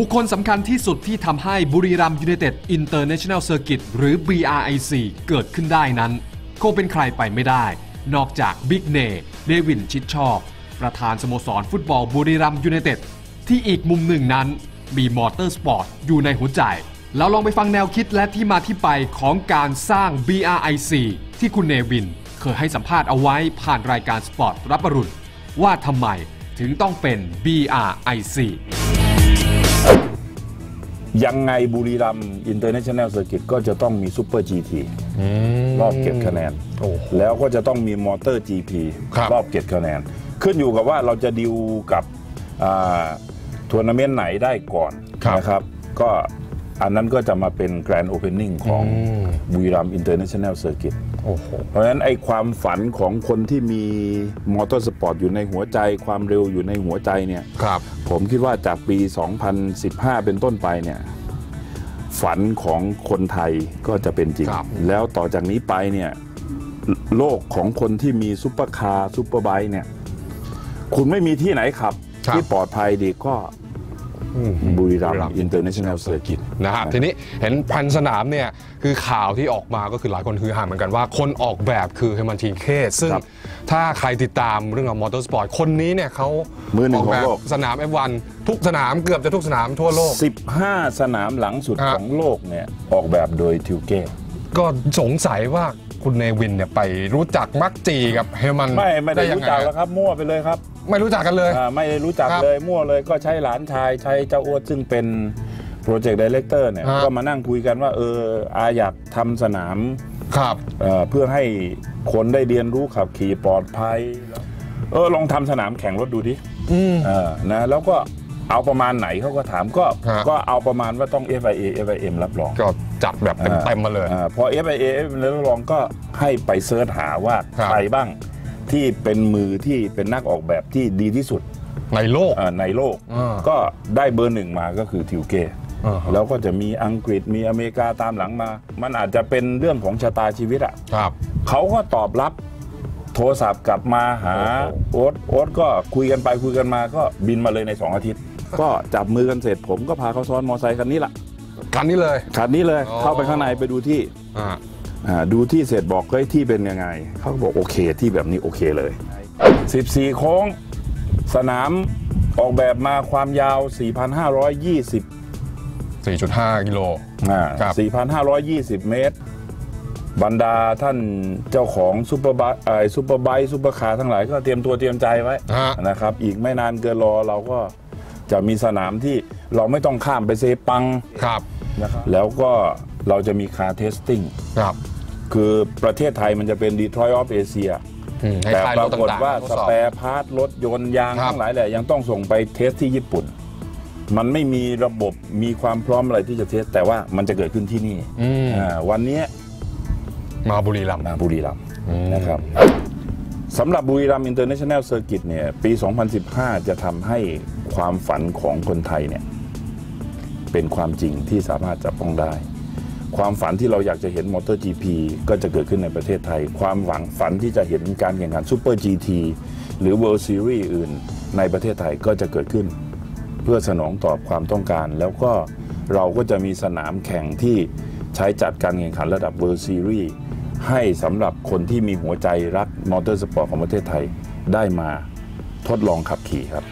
บุคคลสำคัญที่สุดที่ทำให้บุรีรัมยูไนเต็ดอินเตอร์เนชั่นแนลเซอร์กิตหรือ BRIC เกิดขึ้นได้นั้น คงเป็นใครไปไม่ได้ นอกจากบิ๊กเนเดวินชิดชอบ ประธานสโมสรฟุตบอลบุรีรัมยูไนเต็ดที่อีกมุมหนึ่งนั้น มีมอเตอร์สปอร์ตอยู่ในหัวใจแล้วลองไปฟังแนวคิดและที่มาที่ไปของการสร้าง BRIC ที่คุณเนวิน เคยให้สัมภาษณ์เอาไว้ผ่านรายการสปอร์ตรับอรุณว่าทำไมถึงต้องเป็น BRIC ยังไงบุรีรัมอินเตอร์เนชั่นแนลเซอร์กิตก็จะต้องมีซูเปอร์ GT รอบเก็บคะแนนโอ้โหแล้วก็จะต้องมีมอเตอร์ GP ครับรอบเก็บคะแนน ขึ้นอยู่กับว่าเราจะดิวกับทัวร์นาเมนต์ไหนได้ก่อนครับนะครับ ก็ อันนั้นก็จะมาเป็นแกรนด์โอเพนนิ่งของอืมบุรีรัมอินเตอร์เนชั่นแนลเซอร์กิตโอ้โหเพราะฉะนั้นไอ้ความฝันของคนที่มีมอเตอร์สปอร์ตอยู่ในหัวใจ ความเร็วอยู่ในหัวใจเนี่ยครับผมคิดว่าจากปี 2015 เป็นต้นไปเนี่ยฝันของคนไทยก็จะเป็นจริงครับแล้วต่อจากนี้ไปเนี่ยโลกของคนที่มีซุปเปอร์คาร์ซุปเปอร์ไบค์เนี่ย คุณไม่มีที่ไหนขับครับที่ปลอดภัยดีก็ บุรีรัมบุรีรัมย์อินเตอร์เนชั่นแนลเซอร์กิตนะฮะทีนี้เห็นแผนสนามเนี่ยคือข่าวที่ออกมาก็คือหลายคนคือหาเหมือนกันว่าคนออกแบบคือเฮมันทีเคสซึ่งครับถ้าใครติดตามเรื่องของมอเตอร์สปอร์ตคนนี้เนี่ยเขามือหนึ่งกแบบของโลกสนาม F1 ทุกสนามเกือบจะทุกสนามทั่วโลก 15 สนามหลังสุดฮะของโลกเนี่ยออกแบบโดยทิวเก้ก็สงสัยว่าคุณเนวินเนี่ยไปรู้จักมักจีกับเฮมันไม่ไม่ได้ยังรู้ไงจักแล้วครับมั่วไปเลยครับ ไม่รู้จักกันเลย อ่าไม่ได้รู้จักครับเลยมั่วเลยก็ใช้หลานชายใช้เจ้าอ้วนซึ่งเป็นโปรเจกต์ดีเลกเตอร์เนี่ยฮะก็มานั่งคุยกันว่าเอออาอยากทำสนามครับ เอ่อเพื่อให้คนได้เรียนรู้ขับขี่ปลอดภัยเออลองทำสนามแข่งรถดูดิอืม เออนะแล้วก็เอาประมาณไหนเขาก็ถามก็ฮะก็เอาประมาณว่าต้อง FIA FIM รับรอง ก็จัดแบบเต็มๆมาเลย อ่าพอ FIA FIM รับรองก็ให้ไปเซิร์ชหาว่าครับ ใครบ้าง ที่เป็นมือที่เป็นนักออกแบบที่ดีที่สุดในโลก อ่าในโลก อ่า ก็ได้เบอร์หนึ่งมาก็คือทิวเก้อ่าฮะแล้วก็จะมีอังกฤษมีอเมริกาตามหลังมา มันอาจจะเป็นเรื่องของชะตาชีวิตอะครับ เขาก็ตอบรับโทรศัพท์กลับมาหาโอ้โหโอ๊ตโอ๊ตก็คุยกันไปคุยกันมาก็บินมาเลยใน 2 อาทิตย์ ก็จับมือกันเสร็จผมก็พาเขาซ้อนมอไซค์คันนี้ละกันนี้เลย คันนี้เลย อ๋อ เข้าไปข้างในไปดูที่ อ่าอ่า ดูที่เสร็จบอกเฮ้ยที่เป็นยังไง เขาก็บอกโอเคที่แบบนี้โอเคเลย 14 โค้ง สนามออกแบบมาความยาว 4,520 4.5 กิโลอ่าครับ4,520 เมตร บรรดาท่านเจ้าของซูเปอร์ไบค์ไอซูเปอร์ไบค์ซูเปอร์คาร์ทั้งหลายก็เตรียมตัวเตรียมใจไว้ฮะนะครับ อีกไม่นานเกินรอเราก็จะมีสนามที่เราไม่ต้องข้ามไปเซปังครับนะครับแล้วก็ เราจะมีคาร์เทสติ้งครับ คือประเทศไทยมันจะเป็นดีทรอยต์ออฟเอเชียอืมให้แต่ค่ายปรราถกฏต่างๆว่าทดสอบแปร์พาร์ทรถยนต์ยางครับทั้งหลายแหละยังต้องส่งไปเทสที่ญี่ปุ่น มันไม่มีระบบมีความพร้อมอะไรที่จะเทส แต่ว่ามันจะเกิดขึ้นที่นี่อืมอ่าวันนี้มาบุรีรัมย์มาบุรีรัมย์อืมนะครับสำหรับบุรีรัมย์อินเตอร์เนชั่นแนลเซอร์กิตเนี่ยปี 2015 จะทำให้ความฝันของคนไทยเนี่ยเป็นความจริงที่สามารถจับต้องได้ ความฝันที่เราอยากจะเห็นมอเตอร์ GP ก็จะเกิดขึ้นในประเทศไทย ความหวังฝันที่จะเห็นการแข่งขันซูเปอร์ GT หรือ World Series อื่น ในประเทศไทยก็จะเกิดขึ้น เพื่อสนองตอบความต้องการ แล้วก็เราก็จะมีสนามแข่งที่ใช้จัดการแข่งขันระดับ World Series ให้สำหรับคนที่มีหัวใจรักมอเตอร์สปอร์ตของประเทศไทยได้มาทดลองขับขี่ครับ